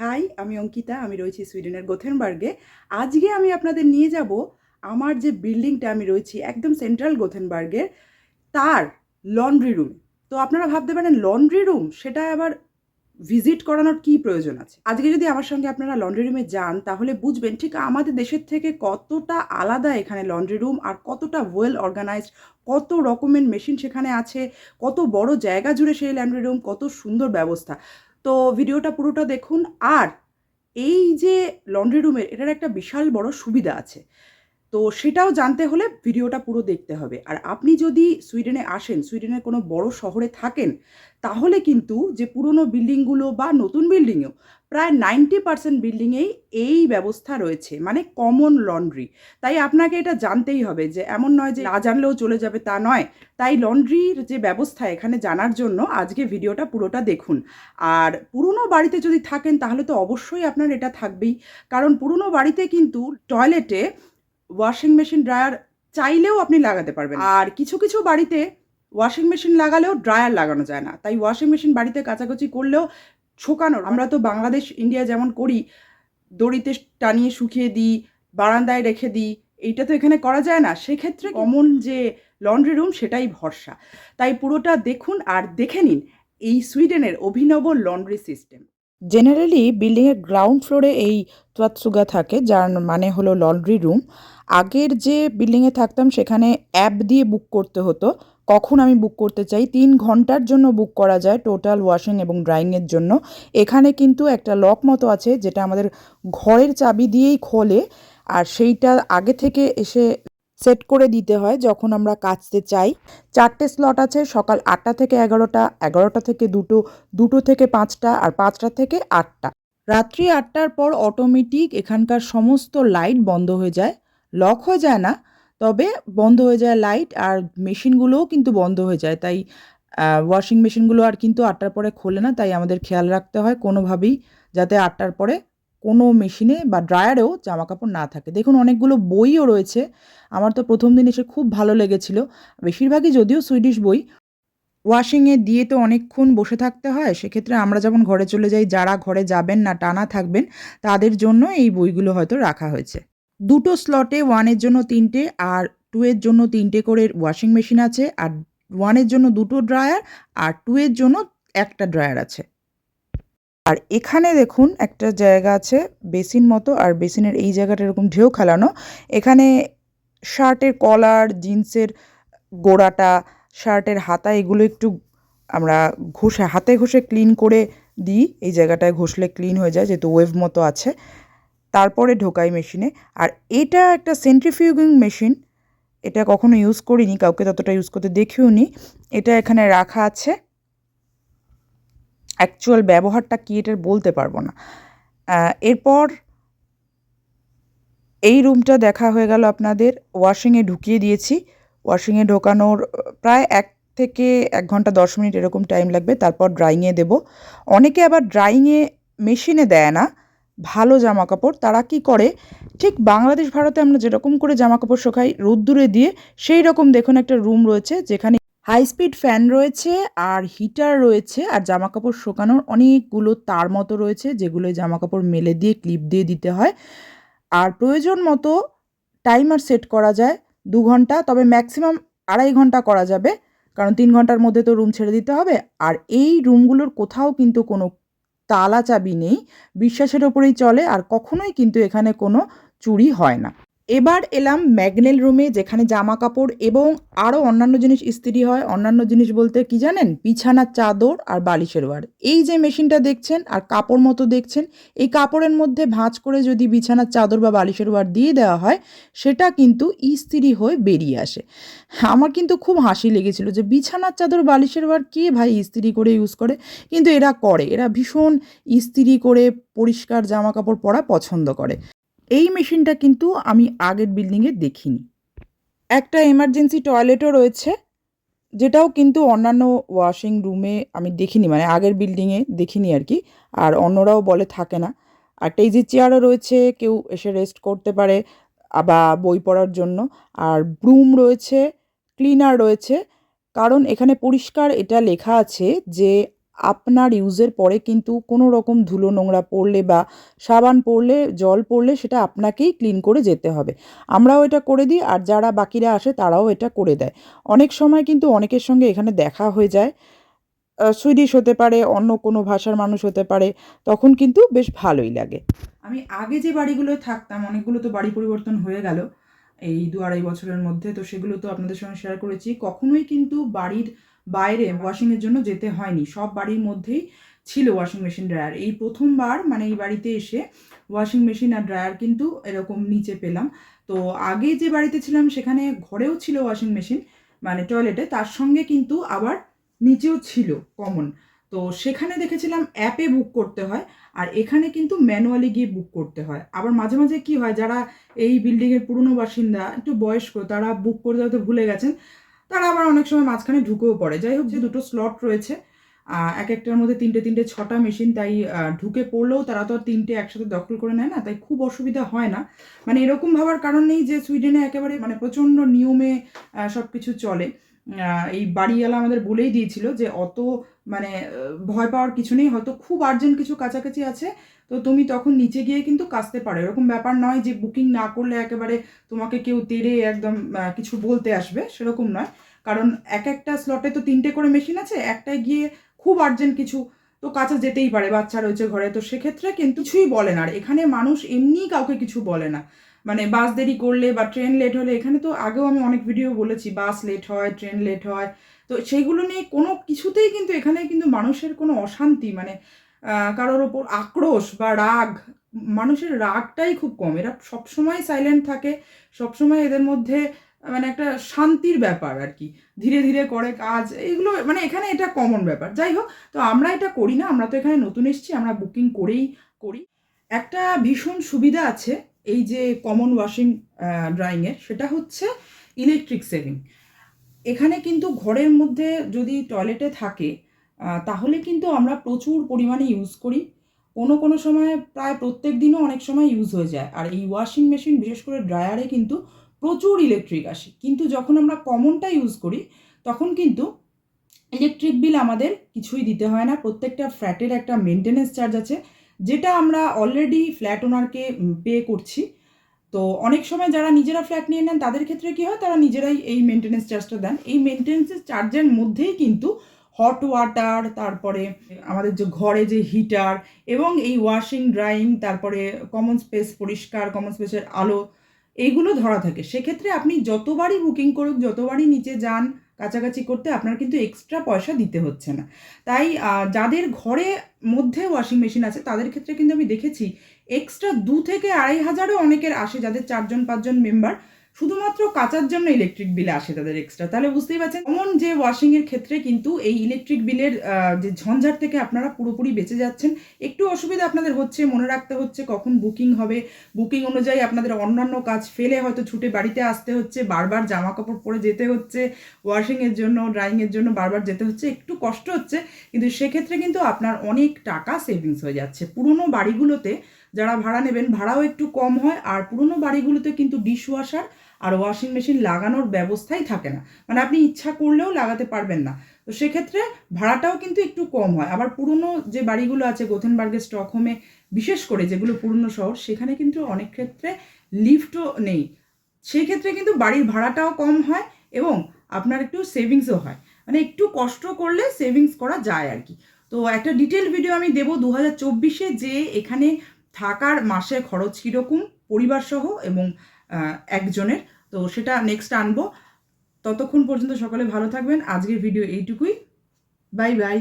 High, আমি অঙ্কিতা, আমি রয়েছি সুইডেনের গোথেনবার্গে। আজকে আমি আপনাদের নিয়ে যাব আমার যে বিল্ডিংটা আমি রয়েছি একদম সেন্ট্রাল গোথেনবার্গের, তার লন্ড্রি রুম। তো আপনারা ভাবতে পারেন, লন্ড্রি রুম? সেটা আবার ভিজিট করানোর কি প্রয়োজন আছে? আজকে যদি আমার সঙ্গে আপনারা লন্ড্রি রুমে যান, তাহলে বুঝবেন ঠিক আমাদের দেশের থেকে কতটা আলাদা এখানে লন্ড্রি রুম আর কতটা ওয়েল অর্গানাইজড কত রকমের মেশিন সেখানে আছে, কত বড় জায়গা জুড়ে সেই লন্ড্রি রুম, কত সুন্দর ব্যবস্থা। তো ভিডিওটা পুরোটা দেখুন। আর এই যে লন্ড্রি রুমের এটার একটা বিশাল বড় সুবিধা আছে। তো সেটাও জানতে হলে ভিডিওটা পুরো দেখতে হবে। আর আপনি যদি সুইডেনে আসেন, সুইডেনের কোনো বড় শহরে থাকেন, তাহলে কিন্তু যে পুরনো বিল্ডিংগুলো বা নতুন বিল্ডিংও, প্রায় নাইনটি পার্সেন্ট বিল্ডিংয়েই এই ব্যবস্থা রয়েছে মানে কমন লন্ড্রি। তাই আপনাকে এটা জানতেই হবে যে এমন নয় যে না জানলেও চলে যাবে তা নয়। তাই লন্ড্রির যে ব্যবস্থা এখানে জানার জন্য আজকে ভিডিওটা পুরোটা দেখুন। আর পুরনো বাড়িতে যদি থাকেন, তাহলে তো অবশ্যই আপনার এটা থাকবেই। কারণ পুরনো বাড়িতে কিন্তু টয়লেটে ওয়াশিং মেশিন ড্রায়ার চাইলেও আপনি লাগাতে পারবেন। আর কিছু কিছু বাড়িতে ওয়াশিং মেশিন লাগালেও ড্রায়ার লাগানো যায় না। তাই ওয়াশিং মেশিন বাড়িতে কাচাকুচি করলেও শুকানোর। আমরা তো বাংলাদেশ ইন্ডিয়া যেমন করি, দড়িতে টানিয়ে শুকিয়ে দিই, বারান্দায় রেখে দিই, এইটা তো এখানে করা যায় না। সেক্ষেত্রে কমন যে লন্ড্রি রুম সেটাই ভরসা। তাই পুরোটা দেখুন আর দেখে নিন এই সুইডেনের অভিনব লন্ড্রি সিস্টেম জেনারেলি বিল্ডিংয়ের গ্রাউন্ড ফ্লোরে এই তোয়াতসুগা থাকে, যার মানে হলো লন্ড্রি রুম আগের যে বিল্ডিংয়ে থাকতাম, সেখানে অ্যাপ দিয়ে বুক করতে হতো। কখন আমি বুক করতে চাই? তিন ঘণ্টার জন্য বুক করা যায় টোটাল ওয়াশিং এবং ড্রাইংয়ের জন্য। এখানে কিন্তু একটা লক মতো আছে, যেটা আমাদের ঘরের চাবি দিয়েই খোলে। আর সেইটা আগে থেকে এসে সেট করে দিতে হয় যখন আমরা কাচতে চাই। চারটে স্লট আছে, সকাল আটটা থেকে এগারোটা এগারোটা থেকে দুটো দুটো থেকে পাঁচটা আর পাঁচটা থেকে আটটা। রাত্রি আটটার পর অটোমেটিক এখানকার সমস্ত লাইট বন্ধ হয়ে যায়। লক হয়ে যায় না, তবে বন্ধ হয়ে যায় লাইট আর মেশিনগুলোও কিন্তু বন্ধ হয়ে যায়। তাই ওয়াশিং মেশিনগুলো আর কিন্তু আটটার পরে খোলে না, তাই আমাদের খেয়াল রাখতে হয় কোনোভাবেই, যাতে আটটার পরে কোনো মেশিনে বা ড্রায়ারেও জামা কাপড় না থাকে। দেখুন, অনেকগুলো বইও রয়েছে। আমার তো প্রথম দিন এসে খুব ভালো লেগেছিল। বেশিরভাগই যদিও সুইডিশ বই। ওয়াশিংয়ে দিয়ে তো অনেকক্ষণ বসে থাকতে হয়। সেক্ষেত্রে আমরা যখন ঘরে চলে যাই, যারা ঘরে যাবেন না, টানা থাকবেন, তাদের জন্য এই বইগুলো হয়তো রাখা হয়েছে। দুটো স্লটে, ওয়ানের জন্য তিনটে আর টু এর জন্য তিনটে করে ওয়াশিং মেশিন আছে। আর ওয়ানের জন্য দুটো ড্রায়ার আর টু এর জন্য একটা ড্রায়ার আছে। আর এখানে দেখুন একটা জায়গা আছে, বেসিন মতো, আর বেসিনের এই জায়গাটা এরকম ঢেউ খেলানো। এখানে শার্টের কলার, জিন্সের গোড়াটা, শার্টের হাতা, এগুলো একটু আমরা ঘষে, হাতে ঘষে ক্লিন করে দিই। এই জায়গাটায় ঘষলে ক্লিন হয়ে যায়, যেহেতু ওয়েভ মতো আছে। তারপরে ঢোকাই মেশিনে। আর এটা একটা সেন্ট্রিফিউগিং মেশিন। এটা কখনো ইউজ করিনি, কাউকে ততটা ইউজ করতে দেখিও নি এটা এখানে রাখা আছে। অ্যাকচুয়াল ব্যবহারটা কী এটার বলতে পারব না। এরপর এই রুমটা দেখা হয়ে গেল আপনাদের ওয়াশিংয়ে ঢুকিয়ে দিয়েছি। ওয়াশিংয়ে ঢোকানোর, প্রায় এক থেকে এক ঘণ্টা দশ মিনিট এরকম টাইম লাগবে, তারপর ড্রাইংয়ে দেব। অনেকে আবার ড্রাইংয়ে মেশিনে দেয় না, ভালো জামা কাপড় তারা কি করে, ঠিক বাংলাদেশ, ভারতে আমরা যেরকম করে জামা কাপড় শোকাই রোদ্দুরে দিয়ে সেই রকম দেখুন একটা রুম রয়েছে, যেখানে হাই স্পিড ফ্যান রয়েছে আর হিটার রয়েছে আর জামা কাপড় শুকানোর অনেকগুলো তার মতো রয়েছে যেগুলো জামা কাপড় মেলে দিয়ে ক্লিপ দিয়ে দিতে হয়। আর প্রয়োজন মতো টাইমার সেট করা যায় দু ঘণ্টা, তবে ম্যাক্সিমাম আড়াই ঘণ্টা করা যাবে। কারণ তিন ঘণ্টার মধ্যে তো রুম ছেড়ে দিতে হবে। আর এই রুমগুলোর কোথাও কিন্তু কোনো তালা চাবি নেই। বিশ্বাসের ওপরেই চলে আর কখনোই কিন্তু এখানে কোনো চুরি হয় না। এবার এলাম ম্যাগনেল রুমে, যেখানে জামা কাপড় এবং আরও অন্যান্য জিনিস ইস্ত্রি হয়। অন্যান্য জিনিস বলতে কি জানেন? বিছানার চাদর আর বালিশের ওয়ার। এই যে মেশিনটা দেখছেন আর কাপড় মতো দেখছেন, এই কাপড়ের মধ্যে ভাঁজ করে যদি বিছানার চাদর বা বালিশের ওয়ার দিয়ে দেওয়া হয়, সেটা কিন্তু ইস্ত্রি হয়ে বেরিয়ে আসে। আমার কিন্তু খুব হাসি লেগেছিল যে বিছানার চাদর, বালিশের ওয়ার কে ভাই ইস্ত্রি করে ইউজ করে? কিন্তু এরা করে। এরা ভীষণ ইস্ত্রি করে পরিষ্কার জামা কাপড় পরা পছন্দ করে। এই মেশিনটা কিন্তু আমি আগের বিল্ডিংয়ে দেখিনি। একটা এমার্জেন্সি টয়লেটও রয়েছে, যেটাও কিন্তু অন্যান্য ওয়াশিং রুমে আমি দেখিনি মানে আগের বিল্ডিংয়ে দেখিনি আর কি, আর অন্যরাও বলে থাকে না। একটা ইজি চেয়ারও রয়েছে, কেউ এসে রেস্ট করতে পারে, বা বই পড়ার জন্য। আর ব্রুম রয়েছে ক্লিনার রয়েছে, কারণ এখানে পরিষ্কার এটা লেখা আছে যে আপনার ইউজের পরে কিন্তু কোনো রকম ধুলো নোংরা পড়লে বা সাবান পড়লে, জল পড়লে সেটা আপনাকেই ক্লিন করে যেতে হবে। আমরাও এটা করে দিই আর যারা বাকিরা আসে তারাও এটা করে দেয়। অনেক সময় কিন্তু অনেকের সঙ্গে এখানে দেখা হয়ে যায়। সুইডিশ হতে পারে, অন্য কোনো ভাষার মানুষ হতে পারে, তখন কিন্তু বেশ ভালোই লাগে। আমি আগে যে বাড়িগুলোয় থাকতাম, অনেকগুলো তো বাড়ি পরিবর্তন হয়ে গেল। এই দু আড়াই বছরের মধ্যে, তো সেগুলো তো আপনাদের সঙ্গে শেয়ার করেছি। কখনোই কিন্তু বাড়ির বাইরে ওয়াশিংয়ের জন্য যেতে হয়নি। সব বাড়ির মধ্যেই ছিল ওয়াশিং মেশিন ড্রায়ার এই প্রথমবার মানে এই বাড়িতে এসে ওয়াশিং মেশিন আর ড্রায়ার কিন্তু এরকম নিচে পেলাম। তো আগে যে বাড়িতে ছিলাম সেখানে ঘরেও ছিল ওয়াশিং মেশিন মানে টয়লেটে তার সঙ্গে কিন্তু আবার নিচেও ছিল কমন তো সেখানে দেখেছিলাম অ্যাপে বুক করতে হয় আর এখানে কিন্তু ম্যানুয়ালি গিয়ে বুক করতে হয়। আবার মাঝে মাঝে কি হয়, যারা এই বিল্ডিংয়ের পুরনো বাসিন্দা, একটু বয়স্ক, তারা বুক করতে হয়তো ভুলে গেছেন। তারা আবার অনেক সময় মাঝখানে ঢুকেও পড়ে। যাই হোক যে দুটো স্লট রয়েছে। এক একটার মধ্যে তিনটে তিনটে, ছটা মেশিন তাই ঢুকে পড়লেও তারা তো তিনটে একসাথে দখল করে নেয় না, তাই খুব অসুবিধা হয় না। মানে এরকম ভাবার কারণ নেই যে, সুইডেনে একেবারে মানে প্রচণ্ড নিয়মে সব কিছু চলে। এই বাড়িওয়ালা আমাদের বলেই দিয়েছিল যে অত মানে ভয় পাওয়ার কিছু নেই, হয়তো খুব আর্জেন্ট কিছু কাছাকাছি আছে, তো তুমি তখন নিচে গিয়ে কিন্তু কাচতে পারো। এরকম ব্যাপার নয় যে বুকিং না করলে একেবারে তোমাকে কেউ তেড়ে একদম কিছু বলতে আসবে, সেরকম নয়। কারণ এক একটা স্লটে তো তিনটে করে মেশিন আছে, একটায় গিয়ে খুব আর্জেন্ট কিছু, তো কাছে যেতেই পারে, বাচ্চা রয়েছে ঘরে, তো সেক্ষেত্রে কিন্তু কিছুই বলে না। আর এখানে মানুষ এমনি কাউকে কিছু বলে না। মানে বাস দেরি করলে বা ট্রেন লেট হলে, এখানে তো আগেও আমি অনেক ভিডিও বলেছি, বাস লেট হয়, ট্রেন লেট হয়। তো সেইগুলো নিয়ে কোনো কিছুতেই কিন্তু এখানে কিন্তু মানুষের কোনো অশান্তি মানে কারোর ওপর আক্রোশ বা রাগ, মানুষের রাগটাই খুব কম। এরা সবসময় সাইলেন্ট থাকে, সবসময় এদের মধ্যে মানে একটা শান্তির ব্যাপার আর কি। ধীরে ধীরে করে কাজ, এইগুলো মানে এখানে এটা কমন ব্যাপার। যাই হোক, তো আমরা এটা করি না, আমরা তো এখানে নতুন এসেছি, আমরা বুকিং করেই করি। একটা ভীষণ সুবিধা আছে এই যে কমন ওয়াশিং ড্রাইংয়ের সেটা হচ্ছে ইলেকট্রিক সেভিং এখানে কিন্তু ঘরের মধ্যে যদি টয়লেটে থাকে তাহলে কিন্তু আমরা প্রচুর পরিমাণে ইউজ করি। কোনো কোনো সময় প্রায় প্রত্যেক দিনও অনেক সময় ইউজ হয়ে যায়। আর এই ওয়াশিং মেশিন বিশেষ করে ড্রায়ারে কিন্তু প্রচুর ইলেকট্রিক আসে। কিন্তু যখন আমরা কমনটা ইউজ করি, তখন কিন্তু ইলেকট্রিক বিল আমাদের কিছুই দিতে হয় না। প্রত্যেকটা ফ্ল্যাটের একটা মেনটেনেন্স চার্জ আছে। যেটা আমরা অলরেডি ফ্ল্যাট ওনারকে পে করছি। তো অনেক সময় যারা নিজেরা ফ্ল্যাট নিয়ে নেন, তাদের ক্ষেত্রে কী হয়? তারা নিজেরাই এই মেনটেনেন্স চার্জটা দেন। এই মেনটেনেন্স চার্জের মধ্যেই কিন্তু হট ওয়াটার তারপরে আমাদের যে ঘরে যে হিটার এবং এই ওয়াশিং ড্রাইং তারপরে কমন স্পেস পরিষ্কার কমন স্পেসের আলো, এইগুলো ধরা থাকে। সেক্ষেত্রে আপনি যতবারই বুকিং করুক, যতবারই নিচে যান কাছাকাছি করতে আপনার কিন্তু এক্সট্রা পয়সা দিতে হচ্ছে না। তাই যাদের ঘরে মধ্যে ওয়াশিং মেশিন আছে, তাদের ক্ষেত্রে কিন্তু আমি দেখেছি এক্সট্রা দু থেকে আড়াই হাজারও অনেকের আসে, যাদের চারজন, পাঁচজন মেম্বার শুধুমাত্র কাচার জন্য ইলেকট্রিক বিল আসে তাদের এক্সট্রা তাহলে বুঝতেই পারছেন, এমন যে ওয়াশিং এর ক্ষেত্রে কিন্তু এই ইলেকট্রিক বিলের যে ঝঞ্ঝাট থেকে আপনারা পুরোপুরি বেঁচে যাচ্ছেন। একটু অসুবিধা আপনাদের হচ্ছে, মনে রাখতে হচ্ছে কখন বুকিং হবে। বুকিং অনুযায়ী আপনাদের অন্যান্য কাজ ফেলে হয়তো ছুটে বাড়িতে আসতে হচ্ছে, বারবার জামা কাপড় পরে যেতে হচ্ছে ওয়াশিংয়ের জন্য ড্রাইংয়ের জন্য বারবার যেতে হচ্ছে, একটু কষ্ট হচ্ছে। কিন্তু সেক্ষেত্রে কিন্তু আপনার অনেক টাকা সেভিংস হয়ে যাচ্ছে। পুরনো বাড়িগুলোতে যারা ভাড়া নেবেন, ভাড়াও একটু কম হয় আর পুরনো বাড়িগুলোতে কিন্তু ডিশ ওয়াশার আর ওয়াশিং মেশিন লাগানোর ব্যবস্থাই থাকে না। মানে আপনি ইচ্ছা করলেও লাগাতে পারবেন না। তো সেক্ষেত্রে ভাড়াটাও কিন্তু একটু কম হয়। আবার পুরনো যে বাড়িগুলো আছে গোথেনবার্গের স্টকহোমে, বিশেষ করে যেগুলো পুরনো শহর, সেখানে কিন্তু অনেক ক্ষেত্রে লিফটও নেই। সেই ক্ষেত্রে কিন্তু বাড়ির ভাড়াটাও কম হয় এবং আপনার একটু সেভিংসও হয়। মানে একটু কষ্ট করলে সেভিংস করা যায় আর কি। তো একটা ডিটেল ভিডিও আমি দেবো। দু হাজার চব্বিশে যে এখানে থাকার মাসে খরচ কীরকম পরিবার সহ এবং একজনের। তো সেটা নেক্সট আনব। ততক্ষণ পর্যন্ত সকলে ভালো থাকবেন। আজকের ভিডিও এইটুকুই। Bye bye